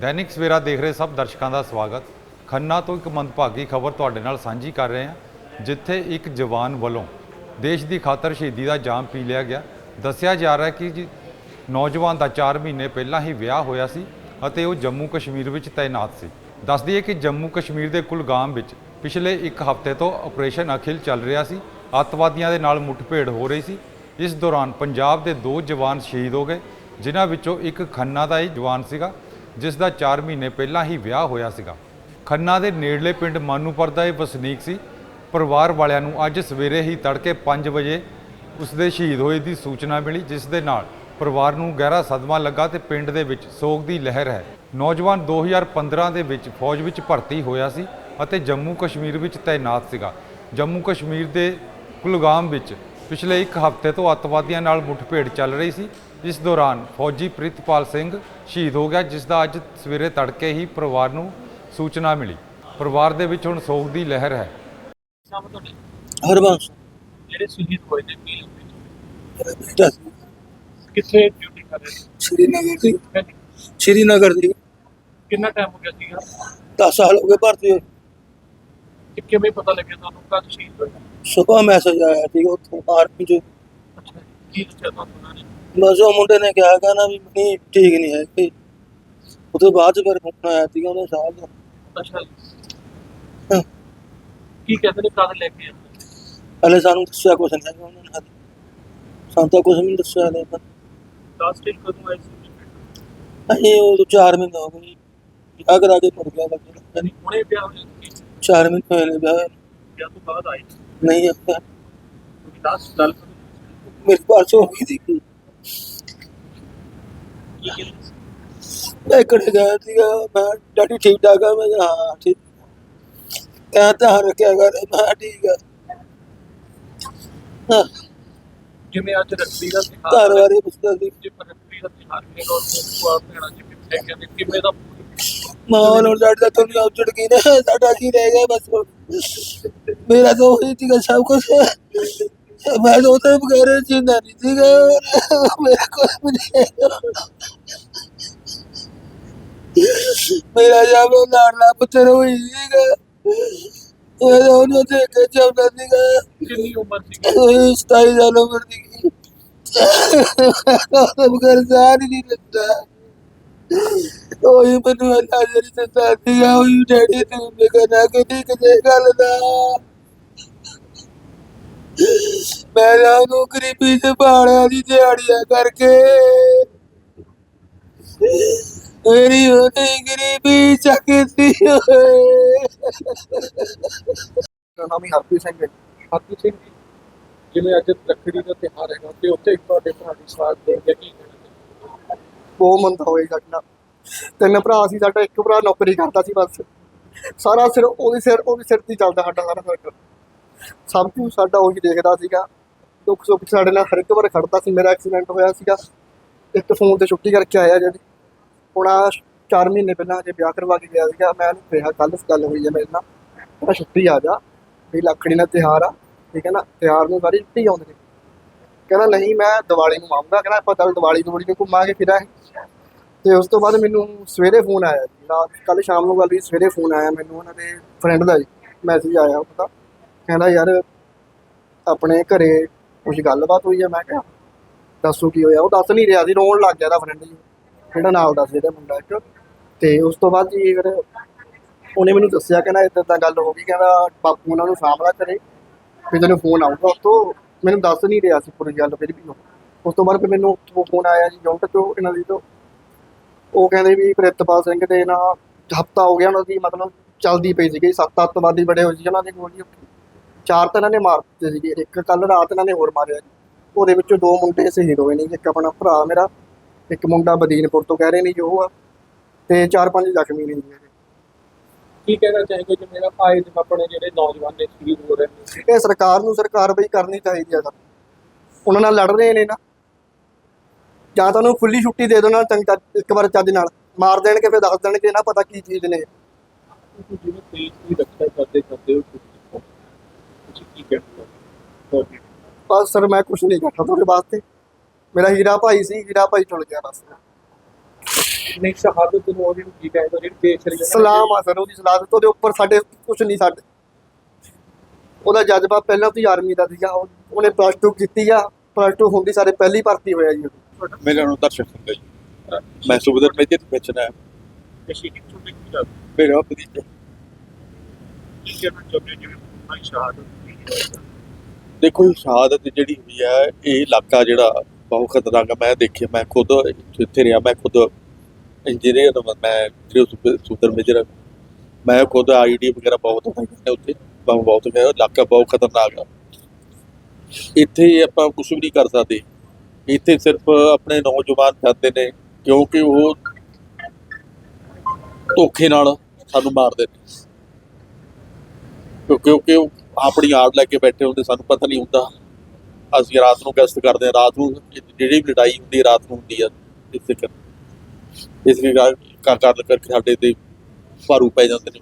ਦੈਨਿਕ ਸਵੇਰਾ ਦੇਖ ਰਹੇ ਸਭ ਦਰਸ਼ਕਾਂ ਦਾ ਸਵਾਗਤ। ਖੰਨਾ ਤੋਂ ਇੱਕ ਮੰਦਭਾਗੀ ਖਬਰ ਤੁਹਾਡੇ ਨਾਲ ਸਾਂਝੀ ਕਰ ਰਹੇ ਹਾਂ, ਜਿੱਥੇ ਇੱਕ ਜਵਾਨ ਵੱਲੋਂ ਦੇਸ਼ ਦੀ ਖਾਤਰ ਸ਼ਹੀਦੀ ਦਾ ਜਾਮ ਪੀ ਲਿਆ ਗਿਆ। ਦੱਸਿਆ ਜਾ ਰਿਹਾ ਕਿ ਜੀ ਨੌਜਵਾਨ ਦਾ 4 ਮਹੀਨੇ ਪਹਿਲਾਂ ਹੀ ਵਿਆਹ ਹੋਇਆ ਸੀ ਅਤੇ ਉਹ ਜੰਮੂ ਕਸ਼ਮੀਰ ਵਿੱਚ ਤਾਇਨਾਤ ਸੀ। ਦੱਸ ਦਈਏ ਕਿ ਜੰਮੂ ਕਸ਼ਮੀਰ ਦੇ ਕੁਲਗਾਮ ਵਿੱਚ ਪਿਛਲੇ ਇੱਕ ਹਫ਼ਤੇ ਤੋਂ ਆਪਰੇਸ਼ਨ ਅਖਿਲ ਚੱਲ ਰਿਹਾ ਸੀ। ਅੱਤਵਾਦੀਆਂ ਦੇ ਨਾਲ ਮੁੱਠਭੇੜ ਹੋ ਰਹੀ ਸੀ। ਇਸ ਦੌਰਾਨ ਪੰਜਾਬ ਦੇ ਦੋ ਜਵਾਨ ਸ਼ਹੀਦ ਹੋ ਗਏ, ਜਿਨ੍ਹਾਂ ਵਿੱਚੋਂ ਇੱਕ ਖੰਨਾ ਦਾ ਹੀ ਜਵਾਨ ਸੀਗਾ। ਜਿਸ ਦਾ 4 ਮਹੀਨੇ ਪਹਿਲਾਂ ਹੀ ਵਿਆਹ ਹੋਇਆ ਸੀਗਾ। ਖੰਨਾ ਦੇ ਨੇੜਲੇ ਪਿੰਡ ਮਾਨੂਪੁਰ ਦਾ ਇਹ ਵਸਨੀਕ ਸੀ। ਪਰਿਵਾਰ ਵਾਲਿਆਂ ਨੂੰ ਅੱਜ ਸਵੇਰੇ ਹੀ ਤੜਕੇ 5 ਵਜੇ ਉਸ ਦੇ ਸ਼ਹੀਦ ਹੋਏ ਦੀ ਸੂਚਨਾ ਮਿਲੀ, ਜਿਸ ਦੇ ਨਾਲ ਪਰਿਵਾਰ ਨੂੰ ਗਹਿਰਾ ਸਦਮਾ ਲੱਗਾ ਤੇ ਪਿੰਡ ਦੇ ਵਿੱਚ ਸੋਗ ਦੀ ਲਹਿਰ ਹੈ। ਨੌਜਵਾਨ 2015 ਦੇ ਵਿੱਚ ਫੌਜ ਵਿੱਚ ਭਰਤੀ ਹੋਇਆ ਸੀ ਅਤੇ ਜੰਮੂ ਕਸ਼ਮੀਰ ਵਿੱਚ ਤਾਇਨਾਤ ਸੀਗਾ। ਜੰਮੂ ਕਸ਼ਮੀਰ ਦੇ ਕੁਲਗਾਮ ਵਿੱਚ ਪਿਛਲੇ ਇੱਕ ਹਫ਼ਤੇ ਤੋਂ ਅੱਤਵਾਦੀਆਂ ਨਾਲ ਮੁੱਠਭੇੜ ਚੱਲ ਰਹੀ ਸੀ ਇਸ ਦੌਰਾਨ ਫੌਜੀ ਪ੍ਰਿਤਪਾਲ ਸਿੰਘ ਸ਼ਹੀਦ ਹੋ ਗਿਆ ਜਿਸ ਦਾ ਅੱਜ ਸਵੇਰੇ ਤੜਕੇ ਹੀ ਪਰਿਵਾਰ ਨੂੰ ਸੂਚਨਾ ਮਿਲੀ। ਪਰਿਵਾਰ ਦੇ ਵਿੱਚ ਹੁਣ ਸੋਗ ਦੀ ਲਹਿਰ ਹੈ। ਸਭ ਤੁਹਾਡੇ ਹਰਬੰਸ। ਜਿਹੜੇ ਸ਼ਹੀਦ ਹੋਏ ਨੇ ਪੀਲ ਬੇਟਾ ਸੀ। ਕਿੱਥੇ ਡਿਊਟੀ ਕਰ ਰਹੇ ਸ਼੍ਰੀਨਗਰ ਦੀ। ਸੀ ਸ਼੍ਰੀਨਗਰ ਦੀ। ਕਿੰਨਾ ਟਾਈਮ ਹੋ ਗਿਆ ਸੀਗਾ? 10 ਸਾਲ ਹੋ ਗਏ ਭਰਤੀ ਹੋਏ। ਕਿ ਕਿਵੇਂ ਪਤਾ ਲੱਗਿਆ ਤੁਹਾਨੂੰ? ਕਦ ਸ਼ਹੀਦ ਸੁਬਾ ਮੈਸੇਜ ਆਇਆ ਸੀ ਉੱਥੋਂ ਆਰਮੀ ਚ। ਅੱਛਾ ਕੀ ਦੱਸਿਆ ਤੁਹਾਨੂੰ ਉਹਨਾਂ ਨੇ? ਬਸ ਉਹ ਮੁੰਡੇ ਨੇ ਕਿਹਾ ਕਹਿੰਦਾ ਵੀ ਨਹੀਂ ਠੀਕ ਨਹੀਂ ਹੈ ਕਿ ਉਹਦੇ ਬਾਅਦ ਚ ਫਿਰ ਫੋਨ ਆਇਆ ਸੀ ਉਹਨੇ ਸਾਹਿਬ ਦਾ। ਅੱਛਾ ਹਾਂ। ਕੀ ਕਹਿੰਦੇ ਨੇ ਕਦ ਲੈ ਕੇ ਆਉਂਦੇ ਹਲੇ ਸਾਨੂੰ ਦੱਸਿਆ ਕੁਛ ਨਹੀਂ ਹੈਗਾ ਉਹਨਾਂ ਨੇ ਹਾਲੇ। ਸਾਨੂੰ ਤਾਂ ਕੁਛ ਵੀ ਨਹੀਂ ਦੱਸਿਆ ਹਲੇ ਤਾਂ। ਲਾਸਟ ਟਾਈਮ ਕਦੋਂ ਆਏ ਸੀ? ਅਸੀਂ ਉਹ 4 ਮਹੀਨੇ ਹੋ ਗਏ ਵਿਆਹ ਕਰਾ ਕੇ ਮੁੜ ਗਿਆ ਲੱਗੇ ਯਾਨੀ ਹੁਣੇ ਵਿਆਹ ਹੋਇਆ? 4 ਮਹੀਨੇ ਹੋਏ ਨੇ ਵਿਆਹ। ਵਿਆਹ ਤੋਂ ਬਾਅਦ ਆਏ ਨਹੀਂ ਆਇਆ ਲਾਸਟ ਗੱਲ ਮੇਰੀ ਪਰਸੋਂ ਹੋ ਗਈ ਸੀ ਕਹਿੰਦੇ? ਮੈਂ ਕਿਹੜੇ ਗਿਆ ਸੀਗਾ ਮੈਂ ਡੈਡੀ ਠੀਕ ਠਾਕ ਆ? ਮੈਂ ਕਿਹਾ, ਹਾਂ ਠੀਕ ਕਹਿ ਤਾਂ ਰੱਖਿਆ ਕਰ ਮੈਂ ਕਿਹਾ, ਠੀਕ ਆ। ਹਾਂ। ਜਿਵੇਂ ਅੱਜ ਰੱਖੜੀ ਦਾ ਤਿਉਹਾਰ ਘਰ ਵਾਰੀ ਪੁੱਛਦਾ ਸੀ। ਜਿਵੇਂ ਰੱਖੜੀ ਦਾ ਤਿਉਹਾਰ ਨੇ ਲੋਕ ਨੂੰ ਭੈਣਾਂ ਜਿਵੇਂ ਲੈ ਕੇ ਆਉਂਦੇ ਕਿਵੇਂ ਦਾ ਮਾਂ ਨੂੰ ਡੈਡੀ ਦਾ ਦੁਨੀਆ ਉੱਜੜ ਗਈ ਨੇ ਸਾਡਾ ਕੀ ਰਹਿ ਗਿਆ ਬਸ। ਮੇਰਾ ਤਾਂ ਉਹੀ ਸੀਗਾ ਸਭ ਕੁਝ ਮੈਂ ਤਾਂ ਉਹਦੇ ਬਗੈਰ ਜਿੰਦਾ ਨਹੀਂ ਸੀਗਾ। ਮੇਰਾ ਕੋਈ ਵੀ ਨਹੀਂ ਹੈਗਾ। ਮੇਰਾ ਜਦ ਲਾੜਲਾ ਪੁੱਤਰ ਹੋਈ ਸੀਗਾ ਇਹ ਤਾਂ ਉਹਨੂੰ ਦੇਖ ਕੇ ਚਾਹੁੰਦਾ ਸੀਗਾ। ਕਿੰਨੀ ਉਮਰ ਸੀ ਇਹ 27 ਸਾਲ ਉਮਰ ਦੀ ਜਾਨ ਹੀ ਨਹੀਂ ਲੈਂਦਾ ਉਹੀ ਮੈਨੂੰ ਅੱਲਾ ਜਰੀ ਤੇ ਸਾਥੀ ਆ, ਉਹੀ ਡੈਡੀ ਤੂੰ ਮੇਰਾ ਕਦੀ ਕਿਤੇ ਗੱਲ ਦਾ। ਮੈਂ ਉਹਨੂੰ ਗਰੀਬੀ ਚ ਬਾੜਿਆ ਦੀ ਦਿਹਾੜੀਆਂ ਕਰਕੇ। ਮੇਰੀ ਉਹਦੀ ਗਰੀਬੀ ਚੱਕਦੀ ਹੋਏ। ਮੇਰਾ ਨਾਮ ਹੀ ਹਰਪ੍ਰੀਤ ਸਿੰਘ ਹੈ। ਹਰਪ੍ਰੀਤ ਸਿੰਘ ਜੀ, ਜਿਵੇਂ ਅੱਜ ਰੱਖੜੀ ਦਾ ਤਿਉਹਾਰ ਹੈਗਾ, ਤੇ ਉੱਥੇ ਤੁਹਾਡੇ ਭਰਾ ਦੀ ਸਵਾਗਤ ਦੇ ਕੇ ਕੀ ਕਹਿਣਾ? ਬਹੁਤ ਮੰਦਾ ਹੋਇਆ ਸਾਡੇ ਨਾਲ। ਤਿੰਨ ਭਰਾ ਸੀ ਸਾਡਾ, ਇੱਕ ਭਰਾ ਨੌਕਰੀ ਕਰਦਾ ਸੀ ਬਸ। ਸਾਰਾ ਸਿਰ ਉਹਦੇ ਸਿਰ ਉਹਦੇ ਸਿਰ ਤੇ ਚੱਲਦਾ ਸਾਡਾ ਸਾਰਾ ਸਰਕਲ ਸਭ ਕੁਝ ਸਾਡਾ ਉਹੀ ਦੇਖਦਾ ਸੀਗਾ। ਦੁੱਖ ਸੁੱਖ ਸਾਡੇ ਨਾਲ ਹਰ ਇੱਕ ਵਾਰ ਖੜਦਾ ਸੀ। ਮੇਰਾ ਐਕਸੀਡੈਂਟ ਹੋਇਆ ਸੀਗਾ। ਇੱਕ ਫੋਨ ਤੇ ਛੁੱਟੀ ਕਰਕੇ ਆਇਆ ਜਿਹੜੀ ਹੁਣ ਆਹ 4 ਮਹੀਨੇ ਪਹਿਲਾਂ ਜੇ ਵਿਆਹ ਕਰਵਾ ਕੇ ਗਿਆ ਸੀਗਾ। ਮੈਂ ਉਹਨੂੰ ਕਿਹਾ ਕੱਲ ਗੱਲ ਹੋਈ ਹੈ ਮੇਰੇ ਨਾਲ। ਕਹਿੰਦਾ ਛੁੱਟੀ ਆ ਜਾ। ਵੀ ਲੱਖੜੀ ਦਾ ਤਿਉਹਾਰ ਆ। ਠੀਕ ਹੈ ਨਾ? ਤਿਉਹਾਰ ਨੂੰ ਸਾਰੀ ਛੁੱਟੀ ਆਉਂਦੀ ਕਹਿੰਦਾ ਨਹੀਂ, ਮੈਂ ਦੀਵਾਲੀ ਨੂੰ ਆਉਂਗਾ ਕਹਿੰਦਾ ਆਪਾਂ ਚੱਲ ਦੀਵਾਲੀ ਦੀਵਾਲੀ ਨੂੰ ਘੁੰਮਾਂਗੇ ਫਿਰਾਂਗੇ। ਤੇ ਉਸ ਤੋਂ ਬਾਅਦ ਮੈਨੂੰ ਸਵੇਰੇ ਫੋਨ ਆਇਆ ਜੀ। ਰਾਤ ਕੱਲ ਸ਼ਾਮ ਨੂੰ ਗੱਲ ਵੀ ਸਵੇਰੇ ਫੋਨ ਆਇਆ ਮੈਨੂੰ ਉਹਨਾਂ ਦੇ ਫਰੈਂਡ ਦਾ ਜੀ। ਮੈਸੇਜ ਆਇਆ ਉਹਦਾ ਕਹਿੰਦਾ ਯਾਰ, ਆਪਣੇ ਘਰੇ ਕੁਝ ਗੱਲਬਾਤ ਹੋਈ ਆ? ਮੈਂ ਕਿਹਾ, ਦੱਸੋ ਕੀ ਹੋਇਆ? ਉਹ ਦੱਸ ਨਹੀਂ ਰਿਹਾ ਸੀ, ਰੋਣ ਲੱਗ ਗਿਆ ਦਾ ਫਰੈਂਡ ਜੀ। ਜਿਹੜਾ ਨਾਲ ਦੱਸ ਜਿਹੜਾ ਮੁੰਡਾ ਇੱਕ। ਤੇ ਉਸ ਤੋਂ ਬਾਅਦ ਜੀ ਫਿਰ ਉਹਨੇ ਮੈਨੂੰ ਦੱਸਿਆ, ਕਹਿੰਦਾ ਇਦਾਂ ਤਾਂ ਗੱਲ ਹੋ ਗਈ। ਕਹਿੰਦਾ ਬਾਪੂ ਉਹਨਾਂ ਨੂੰ ਸਾਹਮਣਾ ਕਰੇ ਫਿਰ ਤੈਨੂੰ ਫੋਨ ਆਊਗਾ ਤੋਂ ਮੈਨੂੰ ਦੱਸ ਨਹੀਂ ਰਿਹਾ ਸੀ ਪੂਰੀ ਗੱਲ ਫਿਰ ਵੀ ਉਹ। ਉਸ ਤੋਂ ਬਾਅਦ ਫਿਰ ਮੈਨੂੰ ਉੱਥੋਂ ਫੋਨ ਆਇਆ ਜੀ ਜੌਂਟ ਚੋਂ ਇਹਨਾਂ ਦੀ ਤੋਂ। ਉਹ ਕਹਿੰਦੇ ਵੀ ਪ੍ਰਿਤਪਾਲ ਸਿੰਘ ਦੇ ਨਾਲ ਹਫਤਾ ਹੋ ਗਿਆ ਉਹਨਾਂ ਦੀ ਮਤਲਬ ਚੱਲਦੀ ਪਈ ਸੀਗੀ ਸੱਤ ਅੱਤਵਾਦੀ ਬੜੇ ਹੋਏ ਸੀ ਉਹਨਾਂ ਦੇ ਦੀ ਗੋਲੀ ਚਾਰ ਤਾਂ ਇਹਨਾਂ ਨੇ ਮਾਰ ਦਿੱਤੇ ਸੀਗੇ ਇੱਕ ਕੱਲ ਰਾਤ ਇਹਨਾਂ ਨੇ ਹੋਰ ਮਾਰਿਆ ਜੀ। ਉਹਦੇ ਵਿੱਚੋਂ ਦੋ ਮੁੰਡੇ ਸ਼ਹੀਦ ਹੋਏ ਨੇ ਜੀ, ਇੱਕ ਆਪਣਾ ਭਰਾ ਮੇਰਾ ਇੱਕ ਮੁੰਡਾ ਬਦੀਨਪੁਰ ਤੋਂ ਕਹਿ ਰਹੇ ਨੇ ਜੀ ਉਹ ਆ। ਤੇ ਚਾਰ ਪੰਜ ਜ਼ਖਮੀ ਨੇ ਜੀ। ਕੀ ਕਹਿਣਾ ਚਾਹੀਦਾ ਕਿ ਮੇਰਾ ਆਏ ਦਿਨ ਆਪਣੇ ਜਿਹੜੇ ਨੌਜਵਾਨ ਨੇ ਸ਼ਹੀਦ ਹੋ ਰਹੇ ਨੇ? ਇਹ ਸਰਕਾਰ ਨੂੰ ਸਰਕਾਰ ਬਈ ਕਰਨੀ ਚਾਹੀਦੀ ਆ ਸਰ। ਉਹਨਾਂ ਨਾਲ ਲੜ ਰਹੇ ਨੇ ਨਾ। ਜਾਂ ਤਾਂ ਉਹਨੂੰ ਖੁੱਲੀ ਛੁੱਟੀ ਦੇ ਦੇਣਾ ਚੰਗਾ ਇੱਕ ਵਾਰ ਚੱਜ ਨਾਲ। ਮਾਰ ਦੇਣਗੇ ਫਿਰ ਦੱਸ ਦੇਣਗੇ ਨਾ ਪਤਾ ਕੀ ਚੀਜ਼ ਨੇ। ਜਿਵੇਂ ਦੀ ਰੱਖਿਆ ਕਰਦੇ ਕਰਦੇ ਹੋ ਤੁਸੀਂ ਕੀ ਹੋ? ਬਸ ਸਰ ਮੈਂ ਕੁਝ ਨਹੀਂ ਕਰਦਾ ਤੁਹਾਡੇ ਵਾਸਤੇ। ਮੇਰਾ ਹੀਰਾ ਭਾਈ ਸੀ ਹੀਰਾ ਭਾਈ ਟੁੱਟ ਗਿਆ ਬਸ। ਨਹੀਂ ਸ਼ਹਾਦਤ ਨੂੰ ਉਹਦੀ ਨੂੰ ਕੀ ਕਹਿੰਦੇ ਜਿਹੜੀ ਦੇਸ਼ ਲਈ ਉਹਨਾਂ ਨੇ- ਸਲਾਮ ਆ ਸਰ ਉਹਦੀ ਸਲਾਮ। ਉਹਦੇ ਉੱਪਰ ਸਾਡੇ ਕੁਝ ਨਹੀਂ ਸਾਡੇ ਉਹਦਾ ਜਜ਼ਬਾ ਪਹਿਲਾਂ ਤੋਂ ਹੀ ਆਰਮੀ ਦਾ ਸੀਗਾ। ਉਹ- ਉਹਨੇ ਪਲੱਸ 2 ਕੀਤੀ ਆ। ਪਲੱਸ 2 ਹੁੰਦੀ ਸਾਰੇ ਪਹਿਲੀ ਭਰਤੀ ਹੋਇਆ ਜੀ। ਮੇਰਾ ਨਾਮ ਦਰਸ਼ਕ ਸਿੰਘ ਹੈ ਜੀ। ਮੈਂ ਸੁਬਦਰ ਮੇਜਰ ਵਿੱਚ ਨਾ ਤੇ ਸ਼ਹੀਦ ਚੁੱਕੇ ਕੀ ਲੱਗਦਾ ਮੇਰਾ ਚਾਹੁੰਦੇ ਹੋ ਜਿਵੇਂ ਭਾਈ ਸ਼ਹਾਦਤ ਹੈ। ਦੇਖੋ ਇਹ ਸ਼ਹਾਦਤ ਜਿਹੜੀ ਹੋਈ ਹੈ ਇਹ ਇਲਾਕਾ ਜਿਹੜਾ ਬਹੁਤ ਖਤਰਨਾਕ ਹੈ। ਮੈਂ ਦੇਖਿਆ ਮੈਂ ਖੁਦ ਇੱਥੇ ਰਿਹਾ ਮੈਂ ਖੁਦ ਇੰਜੀਨੀਅਰ ਮੈਂ ਜਿਹੜੇ ਸੁਬਦਰ ਮੇਜਰ ਮੈਂ ਖੁਦ ਆਈਡੀ ਵਗੈਰਾ ਬਹੁਤ ਹੈ ਉੱਥੇ। ਬਹੁਤ ਬਹੁਤ ਹੈ ਇਲਾਕਾ ਬਹੁਤ ਖਤਰਨਾਕ ਹੈ ਇੱਥੇ ਆਪਾਂ ਕੁਝ ਵੀ ਨਹੀਂ ਕਰ ਸਕਦੇ। ਇੱਥੇ ਸਿਰਫ ਆਪਣੇ ਨੌਜਵਾਨ ਜਾਂਦੇ ਨੇ, ਕਿਉਂਕਿ ਉਹ ਧੋਖੇ ਨਾਲ ਸਾਨੂੰ ਮਾਰਦੇ ਨੇ। ਕਿਉਂਕਿ ਉਹ ਆਪਣੀ ਆੜ ਲੈ ਕੇ ਬੈਠੇ ਹੁੰਦੇ, ਸਾਨੂੰ ਪਤਾ ਨਹੀਂ ਹੁੰਦਾ। ਅਸੀਂ ਰਾਤ ਨੂੰ ਗਸ਼ਤ ਕਰਦੇ ਹਾਂ, ਰਾਤ ਨੂੰ ਜਿਹੜੀ ਵੀ ਲੜਾਈ ਹੁੰਦੀ ਰਾਤ ਨੂੰ ਹੁੰਦੀ ਆ ਇਸੇ ਕਰਕੇ। ਇਸ ਕਰ ਕਰ ਕਰਕੇ ਸਾਡੇ ਤੇ ਭਾਰੂ ਪੈ ਜਾਂਦੇ ਨੇ।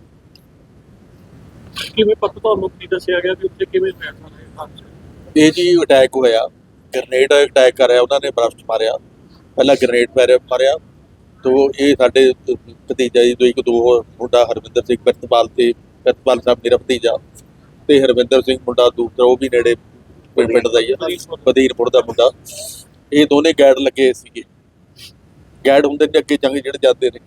ਕਿਵੇਂ ਪਤਾ ਤੁਹਾਨੂੰ ਕੀ ਦੱਸਿਆ ਗਿਆ ਕਿ ਉੱਥੇ ਕਿਵੇਂ ਹੋਇਆ? ਹਾਦਸਾ ਇਹ ਜੀ ਅਟੈਕ ਹੋਇਆ। ਗ੍ਰਨੇਡ ਅਟੈਕ ਕਰਿਆ ਉਹਨਾਂ ਨੇ ਬਰਫਟ ਮਾਰਿਆ। ਪਹਿਲਾਂ ਗ੍ਰਨੇਡ ਮਾਰਿਆ ਮਾਰਿਆ। ਤੋ ਇਹ ਸਾਡੇ ਭਤੀਜਾ ਜੀ ਤੋਂ ਇੱਕ ਦੋ ਹੋਰ ਮੁੰਡਾ ਹਰਵਿੰਦਰ ਸਿੰਘ ਪ੍ਰਿਤਪਾਲ ਤੇ ਪ੍ਰਿਤਪਾਲ ਸਾਹਿਬ ਮੇਰਾ ਭਤੀਜਾ। ਤੇ ਹਰਵਿੰਦਰ ਸਿੰਘ ਮੁੰਡਾ ਦੂਸਰਾ ਉਹ ਵੀ ਨੇੜੇ ਪਿੰਡ ਪਿੰਡ ਦਾ ਹੀ ਹੈ ਬਦੀਰਪੁਰ। ਦਾ ਮੁੰਡਾ। ਇਹ ਦੋਨੇ ਗੈਡ ਲੱਗੇ ਸੀਗੇ। ਗੈਡ ਹੁੰਦੇ ਨੇ ਅੱਗੇ ਜੰਗ ਜਿਹੜੇ ਜਾਂਦੇ ਨੇ।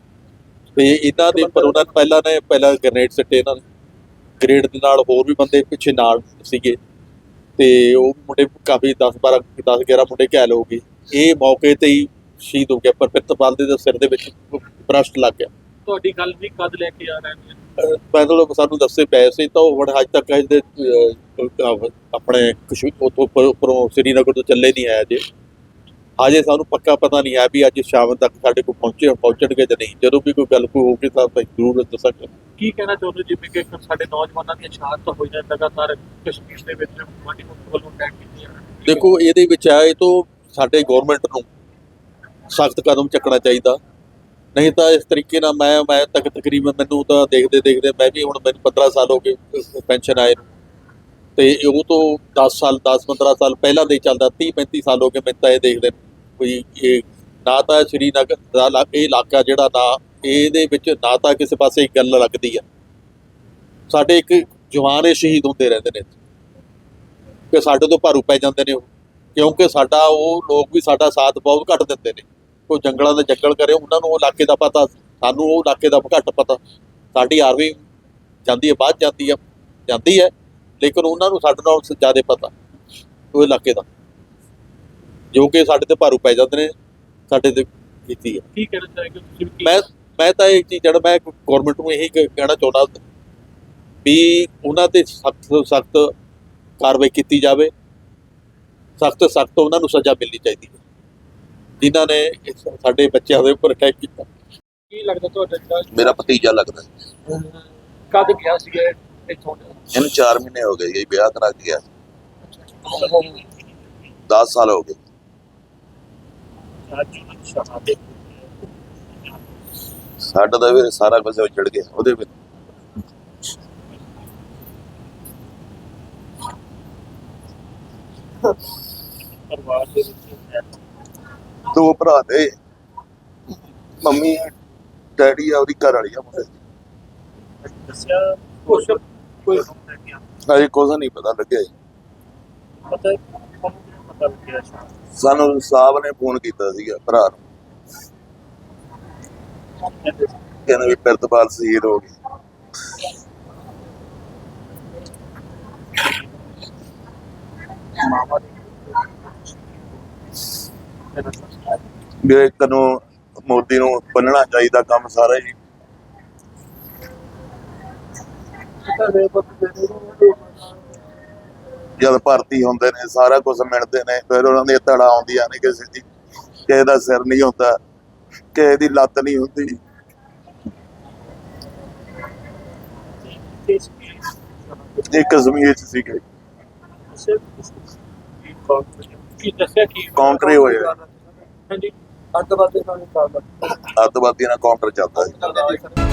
ਤੇ ਇਹਨਾਂ ਦੇ ਪਰ ਉਹਨਾਂ ਪਹਿਲਾਂ ਨੇ ਪਹਿਲਾਂ ਗ੍ਰਨੇਡ ਸੱਟੇ ਇਹਨਾਂ ਨੇ। ਗ੍ਰੇਡ ਦੇ ਨਾਲ ਹੋਰ ਵੀ ਬੰਦੇ ਪਿੱਛੇ ਨਾਲ ਸੀਗੇ। ਤੇ ਉਹ ਮੁੰਡੇ ਕਾਫੀ 10 12 10 11 ਮੁੰਡੇ ਘਾਇਲ ਹੋ ਗਏ। ਇਹ ਮੌਕੇ ਤੇ ਹੀ ਸ਼ਹੀਦ ਹੋ ਗਿਆ ਪਰ ਪ੍ਰਿਤਪਾਲ ਦੇ ਸਿਰ ਦੇ ਵਿੱਚ ਬ੍ਰਸ਼ਟ ਲੱਗ ਗਿਆ। ਤੁਹਾਡੀ ਗੱਲ ਵੀ ਕਦ ਲੈ ਕੇ ਆ ਰਹੇ ਨੇ? ਅਹ ਮਤਲਬ ਸਾਨੂੰ ਦੱਸੇ ਪਏ ਸੀ ਤਾਂ ਉਹ ਹੁਣ ਅੱਜ ਤੱਕ ਇਹਦੇ ਆਪਣੇ ਉੱਥੋਂ ਉੱਪਰ- ਉੱਪਰੋਂ ਸ੍ਰੀਨਗਰ ਤੋਂ ਚੱਲੇ ਨਹੀਂ ਆਇਆ ਜੇ ਅਜੇ ਸਾਨੂੰ ਪੱਕਾ ਪਤਾ ਨਹੀਂ ਹੈ ਵੀ ਅੱਜ ਸ਼ਾਮ ਤੱਕ ਸਾਡੇ ਕੋਲ ਪਹੁੰਚੇ ਪਹੁੰਚਣਗੇ ਜਾਂ ਨਹੀਂ। ਜਦੋਂ ਵੀ ਕੋਈ ਗੱਲ ਕੋਈ ਹੋਊਗੀ ਤਾਂ ਆਪਾਂ ਜ਼ਰੂਰ ਦੱਸਾਂਗੇ। ਕੀ ਕਹਿਣਾ ਚਾਹੁੰਦੇ ਜਿਵੇਂ ਕਿ ਸਾਡੇ ਨੌਜਵਾਨਾਂ ਦੀਆਂ ਸ਼ਹਾਦਤ ਹੋਈਆਂ ਲਗਾਤਾਰ ਕਸ਼ਮੀਰ ਦੇ ਵਿੱਚ ਮਾਡੀ ਮੁਲਕ ਵੱਲੋਂ ਅਟੈਕ ਕੀਤੀਆਂ। ਦੇਖੋ ਇਹਦੇ ਵਿੱਚ ਆ ਇਹ ਤੋਂ ਸਾਡੇ ਗਵਰਨਮੈਂਟ ਨੂੰ ਸਖਤ ਕਦਮ ਚੱਕਣਾ ਚਾਹੀਦਾ। ਨਹੀਂ ਤਾਂ ਇਸ ਤਰੀਕੇ ਨਾਲ ਮੈਂ ਮੈਂ ਤੱਕ ਤਕਰੀਬਨ ਮੈਨੂੰ ਤਾਂ ਦੇਖਦੇ ਦੇਖਦੇ ਮੈਂ ਵੀ ਹੁਣ ਮੈਨੂੰ 15 ਸਾਲ ਹੋ ਗਏ ਪੈਨਸ਼ਨ ਆਏ ਨੂੰ। ਤੇ ਉਹ ਤੋਂ 10 ਸਾਲ 10 15 ਸਾਲ ਪਹਿਲਾਂ ਦੇ ਚੱਲਦਾ 30 35 ਸਾਲ ਹੋ ਗਏ ਮੈਨੂੰ ਤਾਂ ਇਹ ਦੇਖਦੇ ਨੂੰ। ਕੋਈ ਇਹ ਨਾ ਤਾਂ ਸ਼੍ਰੀਨਗਰ ਦਾ ਇਲਾ- ਇਹ ਇਲਾਕਾ ਜਿਹੜਾ ਨਾ, ਇਹਦੇ ਵਿੱਚ ਨਾ ਤਾਂ ਕਿਸੇ ਪਾਸੇ ਗੱਲ ਲੱਗਦੀ ਆ। ਸਾਡੇ ਇੱਕ ਜਵਾਨ ਇਹ ਸ਼ਹੀਦ ਹੁੰਦੇ ਰਹਿੰਦੇ ਨੇ ਕਿ ਸਾਡੇ ਤੋਂ ਭਾਰੂ ਪੈ ਜਾਂਦੇ ਨੇ ਉਹ। ਕਿਉਂਕਿ ਸਾਡਾ ਉਹ ਲੋਕ ਵੀ ਸਾਡਾ ਸਾਥ ਬਹੁਤ ਘੱਟ ਦਿੰਦੇ ਨੇ। ਕੋਈ ਜੰਗਲਾਂ ਦਾ ਜੰਗਲ ਕਰੇ, ਉਹਨਾਂ ਨੂੰ ਉਹ ਇਲਾਕੇ ਦਾ ਪਤਾ, ਸਾਨੂੰ ਉਹ ਇਲਾਕੇ ਦਾ ਘੱਟ ਪਤਾ। ਸਾਡੀ ਆਰਮੀ ਜਾਂਦੀ ਹੈ, ਬਾਅਦ ਜਾਂਦੀ ਹੈ ਜਾਂਦੀ ਹੈ, ਲੇਕਿਨ ਉਹਨਾਂ ਨੂੰ ਸਾਡੇ ਨਾਲ ਜ਼ਿਆਦਾ ਪਤਾ, ਉਹ ਇਲਾਕੇ ਦਾ। ਜੋ ਕਿ ਸਾਡੇ ਤੇ ਭਾਰੂ ਪੈ ਜਾਂਦੇ ਨੇ ਸਾਡੇ ਤੇ ਕੀਤੀ ਹੈ ਕੀ ਕਹਿਣਾ ਚਾਹੋਗੇ ਤੁਸੀਂ ਕੀ- ਮੈਂ ਮੈਂ ਤਾਂ ਇਹ ਚੀਜ਼ ਜਿਹੜਾ ਮੈਂ ਗਵਰਨਮੈਂਟ ਨੂੰ ਇਹੀ ਕਹਿਣਾ ਚਾਹੁੰਦਾ ਵੀ ਉਹਨਾਂ ਤੇ ਸਖਤ ਤੋਂ ਸਖਤ ਕਾਰਵਾਈ ਕੀਤੀ ਜਾਵੇ। ਸਖਤ ਸਖਤ ਉਹਨਾਂ ਨੂੰ ਸਜ਼ਾ ਮਿਲਣੀ ਚਾਹੀਦੀ ਹੈ। ਜਿਨ੍ਹਾਂ ਨੇ ਸਾਡੇ ਬੱਚਿਆਂ ਦੇ ਉੱਪਰ ਅਟੈਕ ਕੀਤਾ। ਕੀ ਲੱਗਦਾ ਤੁਹਾਡਾ ਜਿਹੜਾ ਮੇਰਾ ਭਤੀਜਾ ਲੱਗਦਾ। ਕਦ ਗਿਆ ਸੀਗਾ ਇੱਥੋਂ? ਇਹਨੂੰ 4 ਮਹੀਨੇ ਹੋ ਗਏ ਜੀ ਵਿਆਹ ਕਰਾ ਕੇ ਗਿਆ। 10 ਸਾਲ ਹੋ ਗਏ। ਸਾਡਾ ਤਾਂ ਵੀਰ ਸਾਰਾ ਕੁਝ ਉੱਜੜ ਗਿਆ ਉਹਦੇ ਵਿੱਚ ਪਰਿਵਾਰ ਦੇ ਵਿੱਚ ਦੋ ਭਰਾ ਦੇ ਮੰਮੀ ਡੈਡੀ ਆ ਉਹਦੀ ਘਰ ਵਾਲੀ ਆ ਮੁੰਡੇ ਦੀ। ਦੱਸਿਆ ਕੁਛ ਕੋਈ ਅਜੇ ਕੁਝ ਨਹੀਂ ਪਤਾ ਲੱਗਿਆ ਪਤਾ ਸਾਨੂੰ ਸਾਹਿਬ ਨੇ ਫੋਨ ਕੀਤਾ ਸੀਗਾ, ਭਰਾ ਨੂੰ। ਕਹਿੰਦੇ ਵੀ ਪਿਰਤਪਾਲ ਸ਼ਹੀਦ ਹੋ ਗਏ। ਵੀ ਇੱਕ ਨੂੰ ਮੋਦੀ ਨੂੰ ਬੰਨਣਾ ਚਾਹੀਦਾ ਕੰਮ ਸਾਰਾ ਜੀ ਜਦ ਭਰਤੀ ਹੁੰਦੇ ਨੇ ਸਾਰਾ ਕੁਝ ਮਿਲਦੇ ਨੇ ਫਿਰ ਉਹਨਾਂ ਦੀਆਂ ਤੜਾ ਆਉਂਦੀਆਂ ਨੇ ਕਿਸੇ ਦੀ ਕਿਸੇ ਦਾ ਸਿਰ ਨਹੀਂ ਹੁੰਦਾ ਕਿਸੇ ਦੀ ਲੱਤ ਨਹੀਂ ਹੁੰਦੀ। ਇਹ ਕਸ਼ਮੀਰ ਚ ਸੀਗੇ। ਕੀ ਦੱਸਿਆ ਕੀ ਕਾਉਂਟਰੇ ਹੋਏ ਆ। ਹਾਂਜੀ ਅੱਤਵਾਦੀ ਨਾਲ ਚੱਲਦਾ ਅੱਤਵਾਦੀਆਂ ਨਾਲ ਕਾਊਂਟਰ ਚੱਲਦਾ ਸੀ।